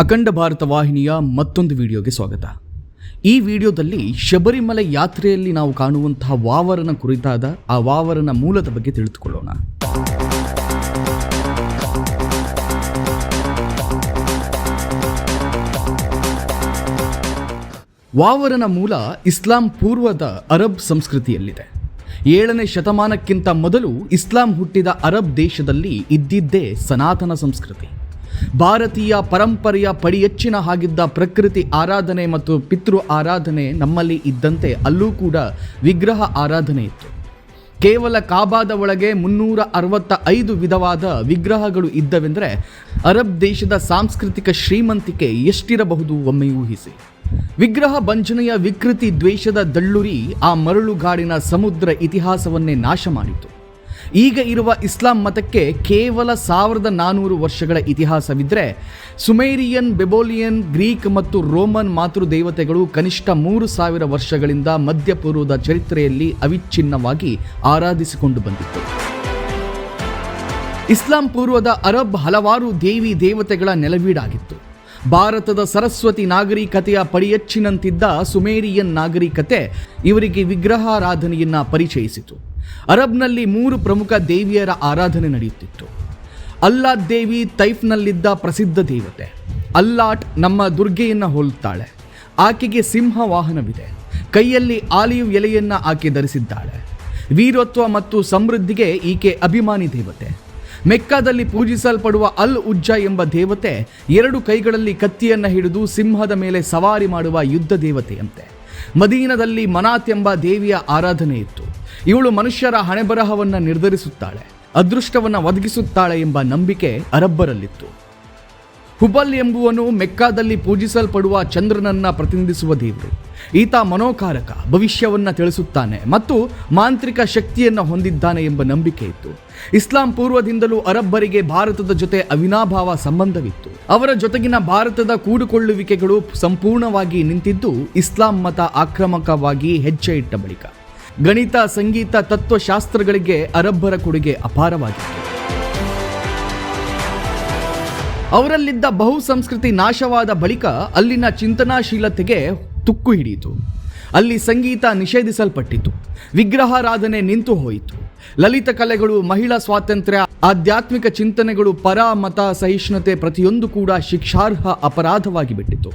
ಅಖಂಡ ಭಾರತ ವಾಹಿನಿಯ ಮತ್ತೊಂದು ವಿಡಿಯೋಗೆ ಸ್ವಾಗತ. ಈ ವಿಡಿಯೋದಲ್ಲಿ ಶಬರಿಮಲೆ ಯಾತ್ರೆಯಲ್ಲಿ ನಾವು ಕಾಣುವಂತಹ ವಾವರನ ಕುರಿತಾದ, ಆ ವಾವರನ ಮೂಲದ ಬಗ್ಗೆ ತಿಳಿದುಕೊಳ್ಳೋಣ. ವಾವರನ ಮೂಲ ಇಸ್ಲಾಂ ಪೂರ್ವದ ಅರಬ್ ಸಂಸ್ಕೃತಿಯಲ್ಲಿದೆ. ಏಳನೇ ಶತಮಾನಕ್ಕಿಂತ ಮೊದಲು ಇಸ್ಲಾಂ ಹುಟ್ಟಿದ ಅರಬ್ ದೇಶದಲ್ಲಿ ಇದ್ದಿದ್ದೇ ಸನಾತನ ಸಂಸ್ಕೃತಿ. ಭಾರತೀಯ ಪರಂಪರೆಯ ಪಡಿಯೆಚ್ಚಿನ ಹಾಗಿದ್ದ ಪ್ರಕೃತಿ ಆರಾಧನೆ ಮತ್ತು ಪಿತೃ ಆರಾಧನೆ ನಮ್ಮಲ್ಲಿ ಇದ್ದಂತೆ ಅಲ್ಲೂ ಕೂಡ ವಿಗ್ರಹ ಆರಾಧನೆ ಇತ್ತು. ಕೇವಲ ಕಾಬಾದ ಒಳಗೆ ಮುನ್ನೂರ ಅರವತ್ತ ಐದು ವಿಧವಾದ ವಿಗ್ರಹಗಳು ಇದ್ದವೆಂದರೆ ಅರಬ್ ದೇಶದ ಸಾಂಸ್ಕೃತಿಕ ಶ್ರೀಮಂತಿಕೆ ಎಷ್ಟಿರಬಹುದು ಒಮ್ಮೆ ಊಹಿಸಿ. ವಿಗ್ರಹ ಬಂಜನೆಯ ವಿಕೃತಿ ದ್ವೇಷದ ದಳ್ಳುರಿ ಆ ಮರಳುಗಾಡಿನ ಸಮುದ್ರ ಇತಿಹಾಸವನ್ನೇ ನಾಶ ಮಾಡಿತು. ಈಗ ಇರುವ ಇಸ್ಲಾಂ ಮತಕ್ಕೆ ಕೇವಲ ಸಾವಿರದ ನಾನೂರು ವರ್ಷಗಳ ಇತಿಹಾಸವಿದ್ದರೆ ಸುಮೇರಿಯನ್, ಬೆಬೋಲಿಯನ್, ಗ್ರೀಕ್ ಮತ್ತು ರೋಮನ್ ಮಾತೃದೇವತೆಗಳು ಕನಿಷ್ಠ ಮೂರು ಸಾವಿರ ವರ್ಷಗಳಿಂದ ಮಧ್ಯಪೂರ್ವದ ಚರಿತ್ರೆಯಲ್ಲಿ ಅವಿಚ್ಛಿನ್ನವಾಗಿ ಆರಾಧಿಸಿಕೊಂಡು ಬಂದಿತ್ತು. ಇಸ್ಲಾಂ ಪೂರ್ವದ ಅರಬ್ ಹಲವಾರು ದೇವಿ ದೇವತೆಗಳ ನೆಲವೀಡಾಗಿತ್ತು. ಭಾರತದ ಸರಸ್ವತಿ ನಾಗರಿಕತೆಯ ಪಡಿಯಚ್ಚಿನಂತಿದ್ದ ಸುಮೇರಿಯನ್ ನಾಗರಿಕತೆ ಇವರಿಗೆ ವಿಗ್ರಹಾರಾಧನೆಯನ್ನ ಪರಿಚಯಿಸಿತು. ಅರಬ್ನಲ್ಲಿ ಮೂರು ಪ್ರಮುಖ ದೇವಿಯರ ಆರಾಧನೆ ನಡೆಯುತ್ತಿತ್ತು. ಅಲ್ಲಾದ್ ದೇವಿ ತೈಫ್ನಲ್ಲಿದ್ದ ಪ್ರಸಿದ್ಧ ದೇವತೆ. ಅಲ್ಲಾಟ್ ನಮ್ಮ ದುರ್ಗೆಯನ್ನು ಹೋಲುತ್ತಾಳೆ. ಆಕೆಗೆ ಸಿಂಹ ವಾಹನವಿದೆ. ಕೈಯಲ್ಲಿ ಆಲಿವ್ ಎಲೆಯನ್ನ ಆಕೆ ಧರಿಸಿದ್ದಾಳೆ. ವೀರತ್ವ ಮತ್ತು ಸಮೃದ್ಧಿಗೆ ಈಕೆ ಅಭಿಮಾನಿ ದೇವತೆ. ಮೆಕ್ಕಾದಲ್ಲಿ ಪೂಜಿಸಲ್ಪಡುವ ಅಲ್ ಉಜ್ಜ ಎಂಬ ದೇವತೆ ಎರಡು ಕೈಗಳಲ್ಲಿ ಕತ್ತಿಯನ್ನ ಹಿಡಿದು ಸಿಂಹದ ಮೇಲೆ ಸವಾರಿ ಮಾಡುವ ಯುದ್ಧ ದೇವತೆಯಂತೆ. ಮದೀನದಲ್ಲಿ ಮನಾತ್ ಎಂಬ ದೇವಿಯ ಆರಾಧನೆ ಇತ್ತು ಇವಳು ಮನುಷ್ಯರ ಹಣೆಬರಹವನ್ನು ನಿರ್ಧರಿಸುತ್ತಾಳೆ, ಅದೃಷ್ಟವನ್ನ ಒದಗಿಸುತ್ತಾಳೆ ಎಂಬ ನಂಬಿಕೆ ಅರಬ್ಬರಲ್ಲಿತ್ತು. ಹುಬಲ್ ಎಂಬುವನು ಮೆಕ್ಕಾದಲ್ಲಿ ಪೂಜಿಸಲ್ಪಡುವ ಚಂದ್ರನನ್ನ ಪ್ರತಿನಿಧಿಸುವ ದೇವರು. ಈತ ಮನೋಕಾರಕ, ಭವಿಷ್ಯವನ್ನ ತಿಳಿಸುತ್ತಾನೆ ಮತ್ತು ಮಾಂತ್ರಿಕ ಶಕ್ತಿಯನ್ನು ಹೊಂದಿದ್ದಾನೆ ಎಂಬ ನಂಬಿಕೆ ಇತ್ತು. ಇಸ್ಲಾಂ ಪೂರ್ವದಿಂದಲೂ ಅರಬ್ಬರಿಗೆ ಭಾರತದ ಜೊತೆ ಅವಿನಾಭಾವ ಸಂಬಂಧವಿತ್ತು. ಅವರ ಜೊತೆಗಿನ ಭಾರತದ ಕೂಡುಕೊಳ್ಳುವಿಕೆಗಳು ಸಂಪೂರ್ಣವಾಗಿ ನಿಂತಿದ್ದು ಇಸ್ಲಾಂ ಮತ ಆಕ್ರಮಕವಾಗಿ ಹೆಜ್ಜೆ ಇಟ್ಟ ಬಳಿಕ. ಗಣಿತ, ಸಂಗೀತ, ತತ್ವಶಾಸ್ತ್ರಗಳಿಗೆ ಅರಬ್ಬರ ಕೊಡುಗೆ ಅಪಾರವಾಗಿತ್ತು. ಅವರಲ್ಲಿದ್ದ ಬಹು ಸಂಸ್ಕೃತಿ ನಾಶವಾದ ಬಳಿಕ ಅಲ್ಲಿನ ಚಿಂತನಾಶೀಲತೆಗೆ ತುಕ್ಕು ಹಿಡಿಯಿತು. ಅಲ್ಲಿ ಸಂಗೀತ ನಿಷೇಧಿಸಲ್ಪಟ್ಟಿತು ವಿಗ್ರಹಾರಾಧನೆ ನಿಂತು ಹೋಯಿತು. ಲಲಿತ ಕಲೆಗಳು, ಮಹಿಳಾ ಸ್ವಾತಂತ್ರ್ಯ, ಆಧ್ಯಾತ್ಮಿಕ ಚಿಂತನೆಗಳು, ಪರ, ಮತ, ಸಹಿಷ್ಣುತೆ ಪ್ರತಿಯೊಂದು ಕೂಡ ಶಿಕ್ಷಾರ್ಹ ಅಪರಾಧವಾಗಿ ಬಿಟ್ಟಿತು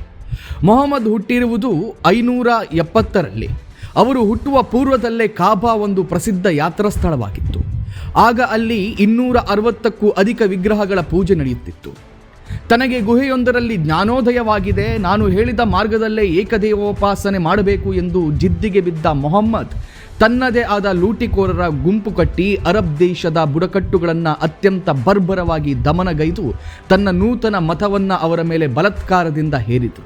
ಮೊಹಮ್ಮದ್ ಹುಟ್ಟಿರುವುದು ಐನೂರ ಎಪ್ಪತ್ತರಲ್ಲಿ. ಅವರು ಹುಟ್ಟುವ ಪೂರ್ವದಲ್ಲೇ ಕಾಬಾ ಒಂದು ಪ್ರಸಿದ್ಧ ಯಾತ್ರಾ ಸ್ಥಳವಾಗಿತ್ತು ಆಗ ಅಲ್ಲಿ ಇನ್ನೂರ ಅರವತ್ತಕ್ಕೂ ಅಧಿಕ ವಿಗ್ರಹಗಳ ಪೂಜೆ ನಡೆಯುತ್ತಿತ್ತು. ತನಗೆ ಗುಹೆಯೊಂದರಲ್ಲಿ ಜ್ಞಾನೋದಯವಾಗಿದೆ, ನಾನು ಹೇಳಿದ ಮಾರ್ಗದಲ್ಲೇ ಏಕದೇವೋಪಾಸನೆ ಮಾಡಬೇಕು ಎಂದು ಜಿದ್ದಿಗೆ ಬಿದ್ದ ಮೊಹಮ್ಮದ್, ತನ್ನದೇ ಆದ ಲೂಟಿಕೋರರ ಗುಂಪು ಕಟ್ಟಿ ಅರಬ್ ದೇಶದ ಬುಡಕಟ್ಟುಗಳನ್ನು ಅತ್ಯಂತ ಬರ್ಬರವಾಗಿ ದಮನಗೈದು ತನ್ನ ನೂತನ ಮತವನ್ನು ಅವರ ಮೇಲೆ ಬಲತ್ಕಾರದಿಂದ ಹೇರಿತು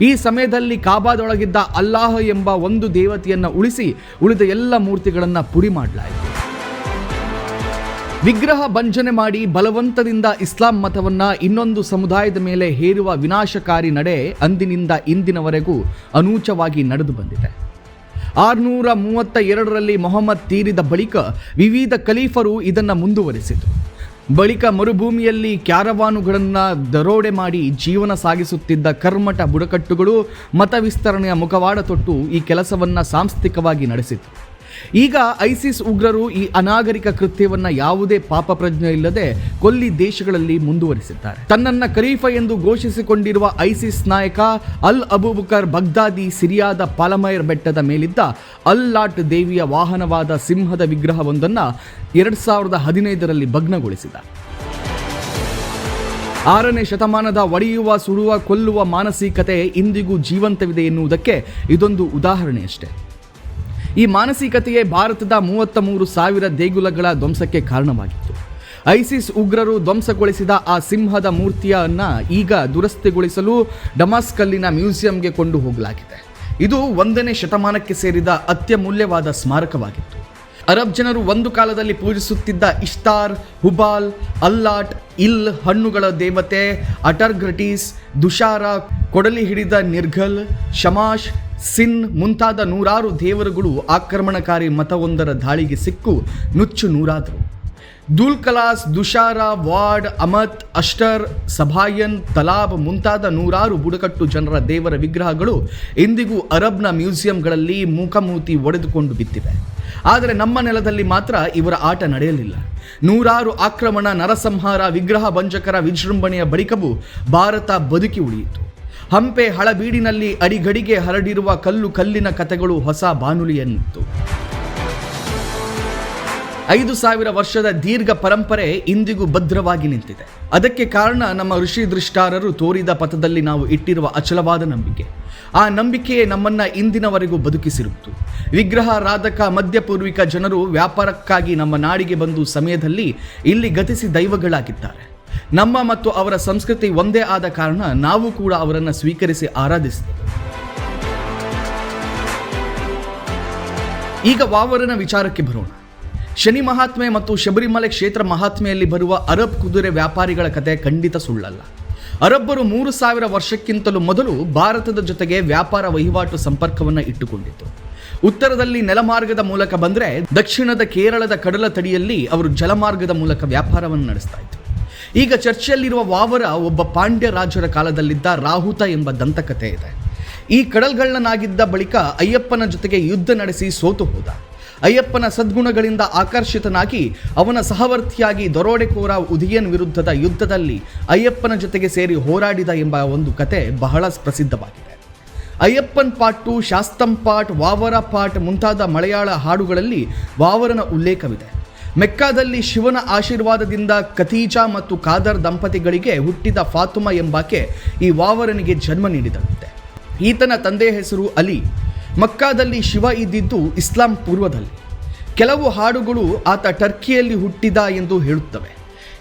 ಈ ಸಮಯದಲ್ಲಿ ಕಾಬಾದೊಳಗಿದ್ದ ಅಲ್ಲಾಹ ಎಂಬ ಒಂದು ದೇವತೆಯನ್ನು ಉಳಿಸಿ ಉಳಿದ ಎಲ್ಲ ಮೂರ್ತಿಗಳನ್ನು ಪುಡಿ ಮಾಡಲಾಯಿತು. ವಿಗ್ರಹ ಭಂಜನೆ ಮಾಡಿ ಬಲವಂತದಿಂದ ಇಸ್ಲಾಂ ಮತವನ್ನ ಇನ್ನೊಂದು ಸಮುದಾಯದ ಮೇಲೆ ಹೇರುವ ವಿನಾಶಕಾರಿ ನಡೆ ಅಂದಿನಿಂದ ಇಂದಿನವರೆಗೂ ಅನೂಚವಾಗಿ ನಡೆದು ಬಂದಿದೆ. ಆರುನೂರ ಮೂವತ್ತ ಎರಡರಲ್ಲಿ ಮೊಹಮ್ಮದ್ ತೀರಿದ ಬಳಿಕ ವಿವಿಧ ಖಲೀಫರು ಇದನ್ನು ಮುಂದುವರಿಸಿದರು. ಬಳಿಕ ಮರುಭೂಮಿಯಲ್ಲಿ ಕ್ಯಾರವಾನುಗಳನ್ನು ದರೋಡೆ ಮಾಡಿ ಜೀವನ ಸಾಗಿಸುತ್ತಿದ್ದ ಕರ್ಮಟ ಬುಡಕಟ್ಟುಗಳು ಮತ ವಿಸ್ತರಣೆಯ ಮುಖವಾಡ ತೊಟ್ಟು ಈ ಕೆಲಸವನ್ನು ಸಾಂಸ್ಥಿಕವಾಗಿ ನಡೆಸಿತು ಈಗ ಐಸಿಸ್ ಉಗ್ರರು ಈ ಅನಾಗರಿಕ ಕೃತ್ಯವನ್ನ ಯಾವುದೇ ಪಾಪ ಪ್ರಜ್ಞೆ ಇಲ್ಲದೆ ಕೊಲ್ಲಿ ದೇಶಗಳಲ್ಲಿ ಮುಂದುವರಿಸಿದ್ದಾರೆ. ತನ್ನನ್ನ ಖರೀಫ ಎಂದು ಘೋಷಿಸಿಕೊಂಡಿರುವ ಐಸಿಸ್ ನಾಯಕ ಅಲ್ ಅಬೂಬಕರ್ ಬಗ್ದಾದಿ ಸಿರಿಯಾದ ಪಾಲಮೈರ್ ಬೆಟ್ಟದ ಮೇಲಿದ್ದ ಅಲ್ ಲಾಟ್ ದೇವಿಯ ವಾಹನವಾದ ಸಿಂಹದ ವಿಗ್ರಹವೊಂದನ್ನ ಎರಡ್ ಸಾವಿರದ ಹದಿನೈದರಲ್ಲಿ ಭಗ್ನಗೊಳಿಸಿದ. ಆರನೇ ಶತಮಾನದ ಒಡೆಯುವ, ಸುಡುವ, ಕೊಲ್ಲುವ ಮಾನಸಿಕತೆ ಇಂದಿಗೂ ಜೀವಂತವಿದೆ ಎನ್ನುವುದಕ್ಕೆ ಇದೊಂದು ಉದಾಹರಣೆಯಷ್ಟೇ. ಈ ಮಾನಸಿಕತೆಯೇ ಭಾರತದ ಮೂವತ್ತ ಮೂರು ಸಾವಿರ ದೇಗುಲಗಳ ಧ್ವಂಸಕ್ಕೆ ಕಾರಣವಾಗಿತ್ತು. ಐಸಿಸ್ ಉಗ್ರರು ಧ್ವಂಸಗೊಳಿಸಿದ ಆ ಸಿಂಹದ ಮೂರ್ತಿಯನ್ನು ಈಗ ದುರಸ್ತಿಗೊಳಿಸಲು ಡಮಾಸ್ಕಲ್ಲಿನ ಮ್ಯೂಸಿಯಂಗೆ ಕೊಂಡು ಹೋಗಲಾಗಿದೆ. ಇದು ಒಂದನೇ ಶತಮಾನಕ್ಕೆ ಸೇರಿದ ಅತ್ಯಮೂಲ್ಯವಾದ ಸ್ಮಾರಕವಾಗಿತ್ತು. ಅರಬ್ ಜನರು ಒಂದು ಕಾಲದಲ್ಲಿ ಪೂಜಿಸುತ್ತಿದ್ದ ಇಷ್ತಾರ್, ಹುಬಾಲ್, ಅಲ್ಲಾಟ್, ಇಲ್ ಹಣ್ಣುಗಳ ದೇವತೆ ಅಟರ್ಗ್ರಟೀಸ್ ದುಷಾರ, ಕೊಡಲಿ ಹಿಡಿದ ನಿರ್ಘಲ್ ಶಮಾಶ್ ಸಿನ್ ಮುಂತಾದ ನೂರಾರು ದೇವರುಗಳು ಆಕ್ರಮಣಕಾರಿ ಮತವೊಂದರ ದಾಳಿಗೆ ಸಿಕ್ಕು, ನುಚ್ಚು ನೂರಾದರು. ದೂಲ್ಕಲಾಸ್, ದುಷಾರ, ವಾರ್ಡ್, ಅಮತ್, ಅಷ್ಟರ್, ಸಭಾಯನ್, ತಲಾಬ್ ಮುಂತಾದ ನೂರಾರು ಬುಡಕಟ್ಟು ಜನರ ದೇವರ ವಿಗ್ರಹಗಳು ಇಂದಿಗೂ ಅರಬ್ನ ಮ್ಯೂಸಿಯಂಗಳಲ್ಲಿ ಮೂಕಮೂತಿ ಒಡೆದುಕೊಂಡು ಬಿತ್ತಿವೆ ಆದರೆ ನಮ್ಮ ನೆಲದಲ್ಲಿ ಮಾತ್ರ ಇವರ ಆಟ ನಡೆಯಲಿಲ್ಲ. ನೂರಾರು ಆಕ್ರಮಣ, ನರಸಂಹಾರ, ವಿಗ್ರಹ ಭಂಜಕರ ವಿಜೃಂಭಣೆಯ ಬಳಿಕವೂ ಭಾರತ ಬದುಕಿ ಉಳಿಯಿತು. ಹಂಪೆ ಹಳಬೀಡಿನಲ್ಲಿ ಅಡಿಗಡಿಗೆ ಹರಡಿರುವ ಕಲ್ಲು ಕಲ್ಲಿನ ಕಥೆಗಳು ಹೊಸ ಬಾನುಲಿಯನ್ನಿತ್ತು ಐದು ಸಾವಿರ ವರ್ಷದ ದೀರ್ಘ ಪರಂಪರೆ ಇಂದಿಗೂ ಭದ್ರವಾಗಿ ನಿಂತಿದೆ. ಅದಕ್ಕೆ ಕಾರಣ ನಮ್ಮ ಋಷಿ ದೃಷ್ಟಾರರು ತೋರಿದ ಪಥದಲ್ಲಿ ನಾವು ಇಟ್ಟಿರುವ ಅಚಲವಾದ ನಂಬಿಕೆ. ಆ ನಂಬಿಕೆಯೇ ನಮ್ಮನ್ನ ಇಂದಿನವರೆಗೂ ಬದುಕಿಸಿರುತ್ತು ವಿಗ್ರಹ ರಾಧಕ ಮಧ್ಯಪೂರ್ವಿಕ ಜನರು ವ್ಯಾಪಾರಕ್ಕಾಗಿ ನಮ್ಮ ನಾಡಿಗೆ ಬಂದು ಸಮಯದಲ್ಲಿ ಇಲ್ಲಿ ಗತಿಸಿ ದೈವಗಳಾಗಿದ್ದಾರೆ. ನಮ್ಮ ಮತ್ತು ಅವರ ಸಂಸ್ಕೃತಿ ಒಂದೇ ಆದ ಕಾರಣ ನಾವು ಕೂಡ ಅವರನ್ನು ಸ್ವೀಕರಿಸಿ ಆರಾಧಿಸಿದೆವು ಈಗ ವಾವರನ ವಿಚಾರಕ್ಕೆ ಬರೋಣ. ಶನಿ ಮಹಾತ್ಮೆ ಮತ್ತು ಶಬರಿಮಲೆ ಕ್ಷೇತ್ರ ಮಹಾತ್ಮೆಯಲ್ಲಿ ಬರುವ ಅರಬ್ ಕುದುರೆ ವ್ಯಾಪಾರಿಗಳ ಕತೆ ಖಂಡಿತ ಸುಳ್ಳಲ್ಲ. ಅರಬ್ಬರು ಮೂರು ಸಾವಿರ ವರ್ಷಕ್ಕಿಂತಲೂ ಮೊದಲು ಭಾರತದ ಜೊತೆಗೆ ವ್ಯಾಪಾರ ವಹಿವಾಟು ಸಂಪರ್ಕವನ್ನು ಇಟ್ಟುಕೊಂಡಿತ್ತು. ಉತ್ತರದಲ್ಲಿ ನೆಲಮಾರ್ಗದ ಮೂಲಕ ಬಂದರೆ ದಕ್ಷಿಣದ ಕೇರಳದ ಕಡಲ ತಡಿಯಲ್ಲಿ ಅವರು ಜಲಮಾರ್ಗದ ಮೂಲಕ ವ್ಯಾಪಾರವನ್ನು ನಡೆಸ್ತಾ ಇದ್ರು. ಈಗ ಚರ್ಚೆಯಲ್ಲಿರುವ ವಾವರ ಒಬ್ಬ ಪಾಂಡ್ಯ ರಾಜರ ಕಾಲದಲ್ಲಿದ್ದ ರಾಹುತ ಎಂಬ ದಂತಕಥೆ ಇದೆ. ಈ ಕಡಲ್ಗಳ್ಳನಾಗಿದ್ದ ಬಳಿಕ ಅಯ್ಯಪ್ಪನ ಜೊತೆಗೆ ಯುದ್ಧ ನಡೆಸಿ ಸೋತು ಹೋದ. ಅಯ್ಯಪ್ಪನ ಸದ್ಗುಣಗಳಿಂದ ಆಕರ್ಷಿತನಾಗಿ ಅವನ ಸಹವರ್ತಿಯಾಗಿ ದರೋಡೆಕೋರ ಉದಯನ್ ವಿರುದ್ಧದ ಯುದ್ಧದಲ್ಲಿ ಅಯ್ಯಪ್ಪನ ಜೊತೆಗೆ ಸೇರಿ ಹೋರಾಡಿದ ಎಂಬ ಒಂದು ಕತೆ ಬಹಳ ಪ್ರಸಿದ್ಧವಾಗಿದೆ. ಅಯ್ಯಪ್ಪನ್ ಪಾಟು, ಶಾಸ್ತಂ ಪಾಟ್, ವಾವರ ಪಾಟ್ ಮುಂತಾದ ಮಲಯಾಳ ಹಾಡುಗಳಲ್ಲಿ ವಾವರನ ಉಲ್ಲೇಖವಿದೆ. ಮೆಕ್ಕಾದಲ್ಲಿ ಶಿವನ ಆಶೀರ್ವಾದದಿಂದ ಖತೀಜಾ ಮತ್ತು ಖಾದರ್ ದಂಪತಿಗಳಿಗೆ ಹುಟ್ಟಿದ ಫಾತುಮ ಎಂಬಾಕೆ ಈ ವಾವರನಿಗೆ ಜನ್ಮ ನೀಡಿದಂತೆ. ಈತನ ತಂದೆಯ ಹೆಸರು ಅಲಿ. ಮಕ್ಕಾದಲ್ಲಿ ಶಿವ ಇದ್ದಿದ್ದು ಇಸ್ಲಾಂ ಪೂರ್ವದಲ್ಲಿ. ಕೆಲವು ಹಾಡುಗಳು ಆತ ಟರ್ಕಿಯಲ್ಲಿ ಹುಟ್ಟಿದ ಎಂದು ಹೇಳುತ್ತವೆ.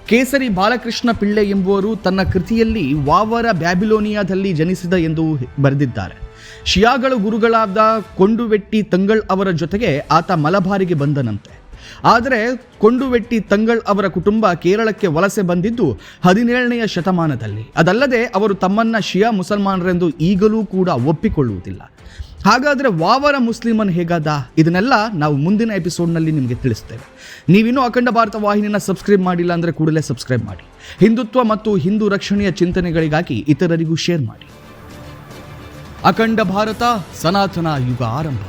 ಕೇಸರಿ ಬಾಲಕೃಷ್ಣ ಪಿಳ್ಳೆ ಎಂಬುವರು ತನ್ನ ಕೃತಿಯಲ್ಲಿ ವಾವರ ಬ್ಯಾಬಿಲೋನಿಯಾದಲ್ಲಿ ಜನಿಸಿದ ಎಂದು ಬರೆದಿದ್ದಾರೆ. ಶಿಯಾಗಳು ಗುರುಗಳಾದ ಕೊಂಡುವೆಟ್ಟಿ ತಂಗಳ್ ಅವರ ಜೊತೆಗೆ ಆತ ಮಲಬಾರಿಗೆ ಬಂದನಂತೆ. ಆದರೆ ಕೊಂಡುವೆಟ್ಟಿ ತಂಗಳ್ ಅವರ ಕುಟುಂಬ ಕೇರಳಕ್ಕೆ ವಲಸೆ ಬಂದಿದ್ದು ಹದಿನೇಳನೆಯ ಶತಮಾನದಲ್ಲಿ. ಅದಲ್ಲದೆ ಅವರು ತಮ್ಮನ್ನ ಶಿಯಾ ಮುಸಲ್ಮಾನರೆಂದು ಈಗಲೂ ಕೂಡ ಒಪ್ಪಿಕೊಳ್ಳುವುದಿಲ್ಲ. ಹಾಗಾದರೆ ವಾವರ ಮುಸ್ಲಿಮನ್ ಹೇಗಾದ? ಇದನ್ನೆಲ್ಲ ನಾವು ಮುಂದಿನ ಎಪಿಸೋಡ್ನಲ್ಲಿ ನಿಮಗೆ ತಿಳಿಸ್ತೇವೆ. ನೀವಿನ್ನೂ ಅಖಂಡ ಭಾರತ ವಾಹಿನಿಯನ್ನು ಸಬ್ಸ್ಕ್ರೈಬ್ ಮಾಡಿಲ್ಲ ಅಂದರೆ ಕೂಡಲೇ ಸಬ್ಸ್ಕ್ರೈಬ್ ಮಾಡಿ. ಹಿಂದುತ್ವ ಮತ್ತು ಹಿಂದೂ ರಕ್ಷಣೆಯ ಚಿಂತನೆಗಳಿಗಾಗಿ ಇತರರಿಗೂ ಶೇರ್ ಮಾಡಿ. ಅಖಂಡ ಭಾರತ, ಸನಾತನ ಯುಗ ಆರಂಭ.